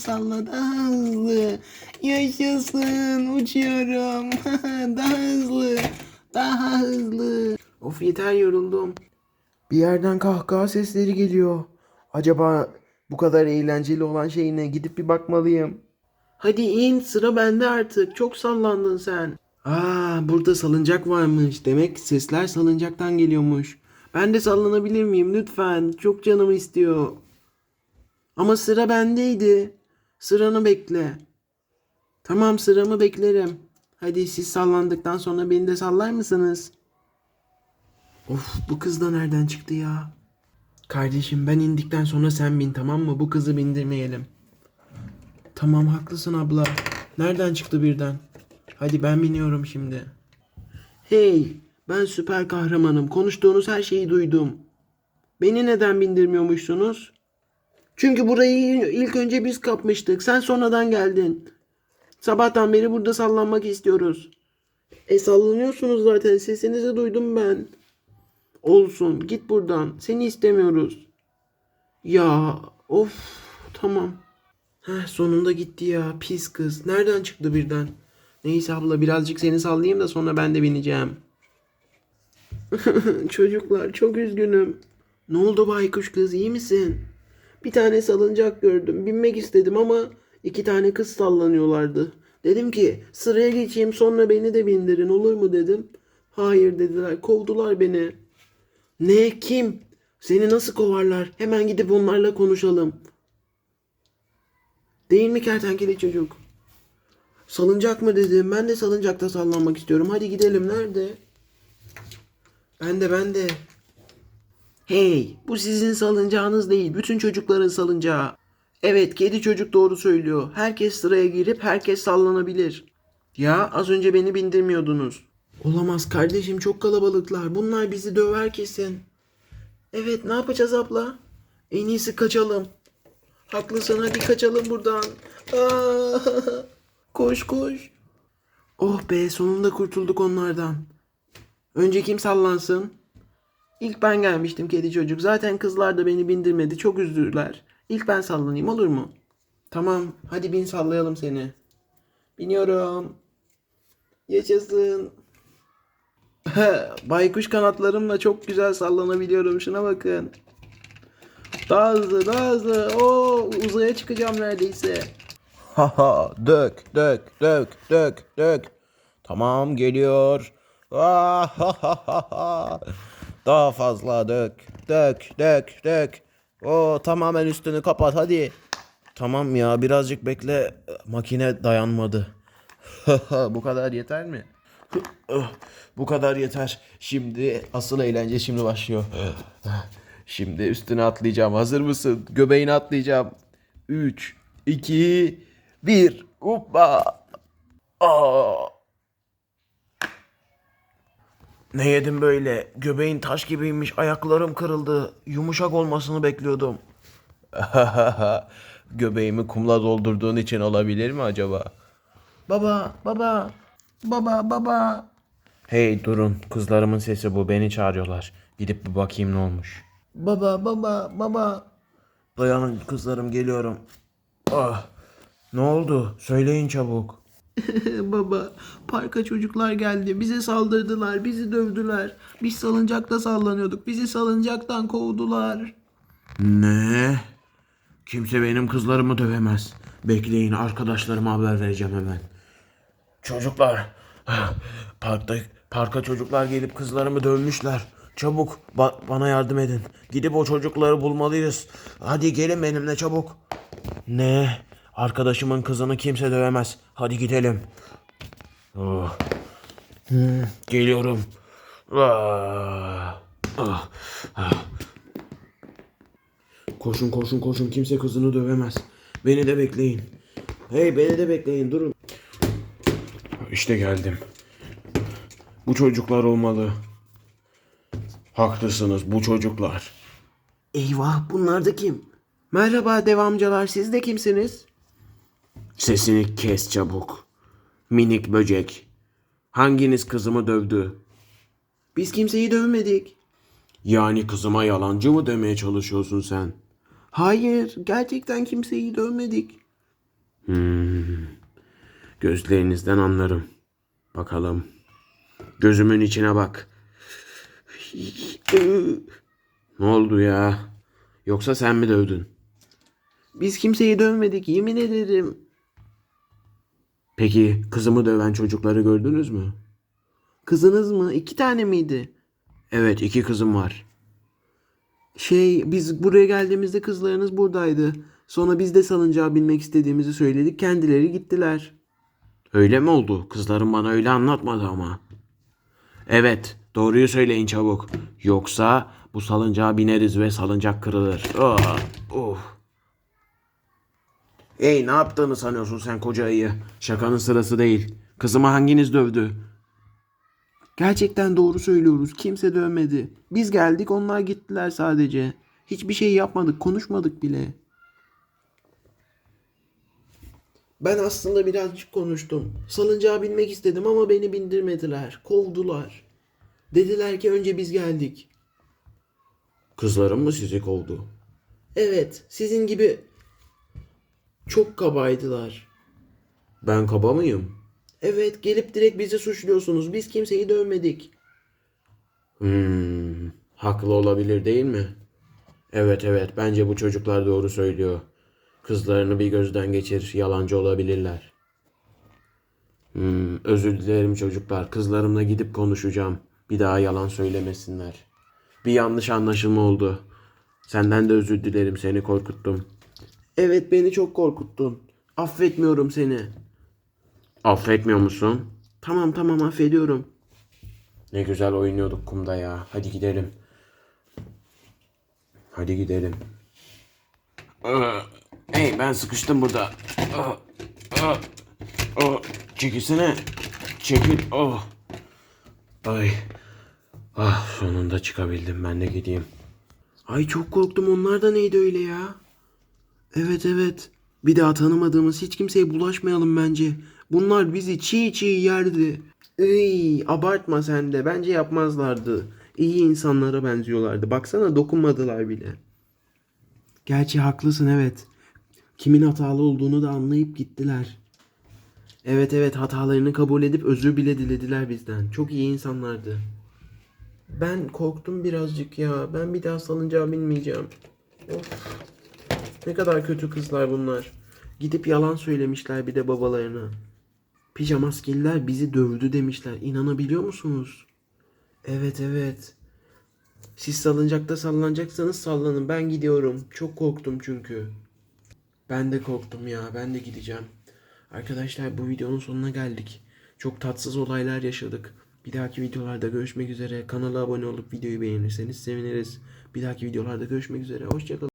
salla daha hızlı. Yaşasın uçuyorum. daha hızlı. Daha hızlı. Of yeter yoruldum. Bir yerden kahkaha sesleri geliyor. Acaba bu kadar eğlenceli olan şey ne? Gidip bir bakmalıyım. Hadi in sıra bende artık. Çok sallandın sen. Aa burada salıncak varmış. Demek sesler salıncaktan geliyormuş. Ben de sallanabilir miyim lütfen? Çok canım istiyor. Ama sıra bendeydi. Sıranı bekle. Tamam sıramı beklerim. Hadi siz sallandıktan sonra beni de sallar mısınız? Of bu kız da nereden çıktı ya? Kardeşim ben indikten sonra sen bin tamam mı? Bu kızı bindirmeyelim. Tamam haklısın abla. Nereden çıktı birden? Hadi ben biniyorum şimdi. Hey ben süper kahramanım. Konuştuğunuz her şeyi duydum. Beni neden bindirmiyormuşsunuz? Çünkü burayı ilk önce biz kapmıştık. Sen sonradan geldin. Sabahtan beri burada sallanmak istiyoruz. E sallanıyorsunuz zaten. Sesinizi duydum ben. Olsun. Git buradan. Seni istemiyoruz. Ya of tamam. Heh, sonunda gitti ya. Pis kız. Nereden çıktı birden? Neyse abla birazcık seni sallayayım da sonra ben de bineceğim. Çocuklar çok üzgünüm. Ne oldu baykuş kız iyi misin? Bir tane salıncak gördüm. Binmek istedim ama iki tane kız sallanıyorlardı. Dedim ki sıraya geçeyim sonra beni de bindirin olur mu dedim. Hayır dediler kovdular beni. Ne kim? Seni nasıl kovarlar? Hemen gidip onlarla konuşalım. Değil mi kertenkele çocuk? Salıncak mı dedim. Ben de salıncakta sallanmak istiyorum. Hadi gidelim. Nerede? Ben de ben de. Hey, bu sizin salıncağınız değil. Bütün çocukların salıncağı. Evet, kedi çocuk doğru söylüyor. Herkes sıraya girip herkes sallanabilir. Ya az önce beni bindirmiyordunuz. Olamaz kardeşim çok kalabalıklar. Bunlar bizi döver kesin. Evet ne yapacağız abla? En iyisi kaçalım. Haklısın hadi kaçalım buradan. Aa, koş koş. Oh be sonunda kurtulduk onlardan. Önce kim sallansın? İlk ben gelmiştim kedi çocuk. Zaten kızlar da beni bindirmedi. Çok üzdüler. İlk ben sallanayım olur mu? Tamam hadi bin sallayalım seni. Biniyorum. Yaşasın. Baykuş kanatlarımla çok güzel sallanabiliyorum. Şuna bakın. Daha hızlı, daha hızlı. Oo, uzaya çıkacağım neredeyse. Haha dök dök dök dök dök. Tamam geliyor. Ah, ha, ha, ha, ha. Daha fazla dök dök dök dök. O tamamen üstünü kapat hadi. Tamam ya birazcık bekle. Makine dayanmadı. Bu kadar yeter mi? Bu kadar yeter. Şimdi asıl eğlence şimdi başlıyor. Şimdi üstüne atlayacağım. Hazır mısın? Göbeğine atlayacağım. 3, 2, 1. Hoppa. Aa. Ne yedim böyle? Göbeğin taş gibiymiş. Ayaklarım kırıldı. Yumuşak olmasını bekliyordum. Göbeğimi kumla doldurduğun için olabilir mi acaba? Baba, baba, baba, baba. Hey durun. Kızlarımın sesi bu. Beni çağırıyorlar. Gidip bir bakayım ne olmuş. Baba, baba, baba. Dayanın kızlarım geliyorum. Ah. Ne oldu? Söyleyin çabuk. baba, parka çocuklar geldi. Bize saldırdılar, bizi dövdüler. Biz salıncakta sallanıyorduk. Bizi salıncaktan kovdular. Ne? Kimse benim kızlarımı dövemez. Bekleyin arkadaşlarıma haber vereceğim hemen. Çocuklar. Parkta parka çocuklar gelip kızlarımı dövmüşler. Çabuk ba- bana yardım edin. Gidip o çocukları bulmalıyız. Hadi gelin benimle çabuk. Ne? Arkadaşımın kızını kimse dövemez. Hadi gidelim. Oh. Hmm, geliyorum. Ah. Ah. Ah. Koşun koşun koşun kimse kızını dövemez. Beni de bekleyin. Hey beni de bekleyin durun. İşte geldim. Bu çocuklar olmalı. Haklısınız bu çocuklar. Eyvah, bunlar da kim? Merhaba devamcalar, siz de kimsiniz? Sesini kes çabuk. Minik böcek. Hanginiz kızımı dövdü? Biz kimseyi dövmedik. Yani kızıma yalancı mı demeye çalışıyorsun sen? Hayır, gerçekten kimseyi dövmedik. Hmm. Gözlerinizden anlarım. Bakalım. Gözümün içine bak. Ne oldu ya? Yoksa sen mi dövdün? Biz kimseyi dövmedik yemin ederim. Peki kızımı döven çocukları gördünüz mü? Kızınız mı? İki tane miydi? Evet iki kızım var. Şey biz buraya geldiğimizde kızlarınız buradaydı. Sonra biz de salıncağa binmek istediğimizi söyledik. Kendileri gittiler. Öyle mi oldu? Kızlarım bana öyle anlatmadı ama. Evet, doğruyu söyleyin çabuk. Yoksa bu salıncağa bineriz ve salıncak kırılır. Ah, oh. Ey ne yaptığını sanıyorsun sen koca ayı? Şakanın sırası değil. Kızımı hanginiz dövdü? Gerçekten doğru söylüyoruz. Kimse dövmedi. Biz geldik onlar gittiler sadece. Hiçbir şey yapmadık, konuşmadık bile. Ben aslında birazcık konuştum. Salıncağa binmek istedim ama beni bindirmediler. Kovdular. Dediler ki önce biz geldik. Kızlarım mı sizi kovdu? Evet, sizin gibi çok kabaydılar. Ben kaba mıyım? Evet, gelip direkt bizi suçluyorsunuz. Biz kimseyi dövmedik. Hmm, haklı olabilir değil mi? Evet evet, bence bu çocuklar doğru söylüyor. Kızlarını bir gözden geçir, yalancı olabilirler. Hmm, özür dilerim çocuklar. Kızlarımla gidip konuşacağım. Bir daha yalan söylemesinler. Bir yanlış anlaşılma oldu. Senden de özür dilerim seni korkuttum. Evet beni çok korkuttun. Affetmiyorum seni. Affetmiyor musun? Tamam tamam affediyorum. Ne güzel oynuyorduk kumda ya. Hadi gidelim. Hadi gidelim. Hey ben sıkıştım burada. Çekilsene. Çekil. Oh. Ay. Ah sonunda çıkabildim ben de gideyim. Ay çok korktum onlar da neydi öyle ya? Evet evet. Bir daha tanımadığımız hiç kimseye bulaşmayalım bence. Bunlar bizi çiğ çiğ yerdi. Iy, abartma sen de. Bence yapmazlardı. İyi insanlara benziyorlardı. Baksana dokunmadılar bile. Gerçi haklısın evet. Kimin hatalı olduğunu da anlayıp gittiler. Evet evet hatalarını kabul edip özür bile dilediler bizden. Çok iyi insanlardı. Ben korktum birazcık ya. Ben bir daha salıncağa binmeyeceğim. Of. Ne kadar kötü kızlar bunlar. Gidip yalan söylemişler bir de babalarına. Pijamaskeliler bizi dövdü demişler. İnanabiliyor musunuz? Evet evet. Siz salıncakta sallanacaksanız sallanın. Ben gidiyorum. Çok korktum çünkü. Ben de korktum ya. Ben de gideceğim. Arkadaşlar bu videonun sonuna geldik. Çok tatsız olaylar yaşadık. Bir dahaki videolarda görüşmek üzere. Kanala abone olup videoyu beğenirseniz seviniriz. Bir dahaki videolarda görüşmek üzere. Hoşçakalın.